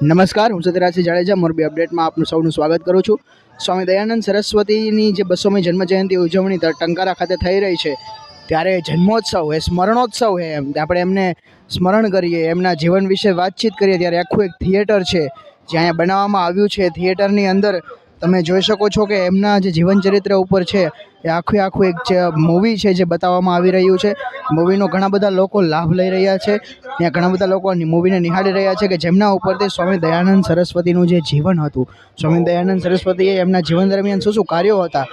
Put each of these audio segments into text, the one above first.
નમસ્કાર, હું સત્યરાજસિંહ જાડેજા, મોરબી અપડેટમાં આપનું સૌનું સ્વાગત કરું છું. સ્વામી દયાનંદ સરસ્વતીની જે બસોમી જન્મજયંતિ ઉજવણી ટંકારા ખાતે થઈ રહી છે, ત્યારે જન્મોત્સવ એ સ્મરણોત્સવ છે એમ. આપણે એમને સ્મરણ કરીએ, એમના જીવન વિશે વાતચીત કરીએ, ત્યારે આખું એક થિયેટર છે, જે અહીંયા બનાવવામાં આવ્યું છે. થિયેટરની અંદર તમે જોઈ શકો છો કે એમના જે જીવન ચરિત્ર ઉપર છે, એ આખું આખું એક જે મૂવી છે જે બતાવવામાં આવી રહ્યું છે. મૂવીનો ઘણા બધા લોકો લાભ લઈ રહ્યા છે. ત્યાં ઘણા બધા લોકો મૂવીને નિહાળી રહ્યા છે કે જેમના ઉપરથી સ્વામી દયાનંદ સરસ્વતીનું જે જીવન હતું. સ્વામી દયાનંદ સરસ્વતીએ એમના જીવન દરમિયાન શું શું કાર્યો હતા?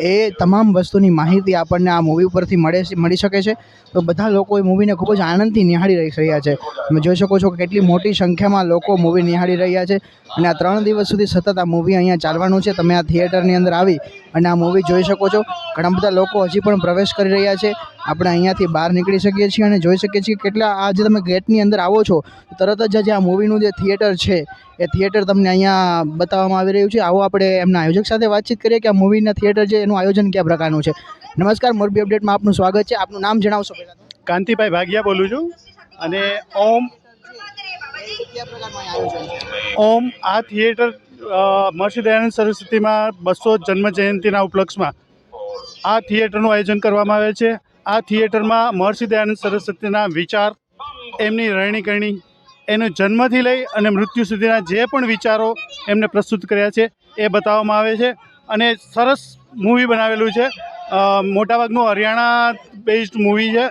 એ તમામ વસ્તુની માહિતી આપણને આ મૂવી ઉપરથી મળે મળી શકે છે. તો બધા લોકો એ મૂવીને ખૂબ જ આનંદથી નિહાળી રહી- રહ્યા છે. તમે જોઈ શકો છો કે કેટલી મોટી સંખ્યામાં લોકો મૂવી નિહાળી રહ્યા છે. અને આ ત્રણ દિવસ સુધી સતત આ મૂવી અહીંયા ચાલવાનું છે. તમે આ થિયેટરની અંદર આવી અને આ મૂવી જોઈ શકો છો. ઘણા બધા લોકો હજી પણ પ્રવેશ કરી રહ્યા છે. આપણે અહીંયાથી બહાર નીકળી શકીએ છીએ અને જોઈ શકીએ છીએ કેટલા આ જે તમે ગેટની અંદર આવો છો તરત જ જે આ મૂવીનું જે થિયેટર છે, એ થિયેટર તમને અહીંયા બતાવવામાં આવી રહ્યું છે. આવો આપણે એમના આયોજક સાથે વાતચીત કરીએ કે આ મૂવીના થિયેટર છે, એનું આયોજન કયા પ્રકારનું છે. નમસ્કાર, મોરબી અપડેટમાં આપનું સ્વાગત છે. આપનું નામ જણાવશો કાંતિભાઈ ભાગિયા બોલું છું અને ઓમ ઓમ આ થિયેટર દયાનંદ સરસ્વતીમાં બસો જન્મ જયંતિના ઉપલક્ષમાં આ થિયેટરનું આયોજન કરવામાં આવે છે. આ થિયેટરમાં મહર્ષિ દયાનંદ સરસ્વતીના વિચાર, એમની રહેણી કરણી એનો જન્મથી લઈ અને મૃત્યુ સુધીના જે પણ વિચારો એમને પ્રસ્તુત કર્યા છે, એ બતાવવામાં આવે છે. અને સરસ મૂવી બનાવેલું છે. મોટાભાગનું હરિયાણા બેઝડ મૂવી છે.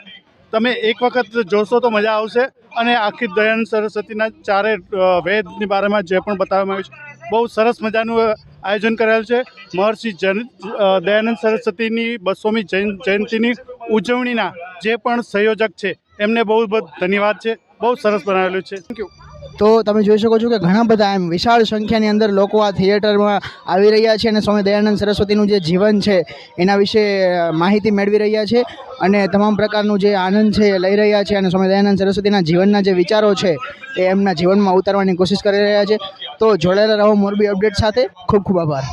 તમે એક વખત જોશો તો મજા આવશે. અને આખી દયાનંદ સરસ્વતીના ચારે વેદની બારેમાં જે પણ બતાવવામાં આવ્યું છે, બહુ સરસ મજાનું આયોજન કરેલું છે. મહર્ષિ જન દયાનંદ સરસ્વતીની બસોમી જયં, જયંતિની ઉજવણીના જે પણ સંયોજક છે, એમને બહુ ધન્યવાદ છે. બહુ સરસ બનાવેલું છે. થેન્ક યુ તો તમે જોઈ શકો છો કે ઘણા બધા એમ વિશાળ સંખ્યાની અંદર લોકો આ થિયેટરમાં આવી રહ્યા છે અને સ્વામી દયાનંદ સરસ્વતીનું જે જીવન છે, એના વિશે માહિતી મેળવી રહ્યા છે અને તમામ પ્રકારનું જે આનંદ છે એ લઈ રહ્યા છે અને સ્વામી દયાનંદ સરસ્વતીના જીવનના જે વિચારો છે, એ એમના જીવનમાં ઉતારવાની કોશિશ કરી રહ્યા છે. તો જોડાયેલા રહો મોરબી અપડેટ સાથે. ખૂબ ખૂબ આભાર.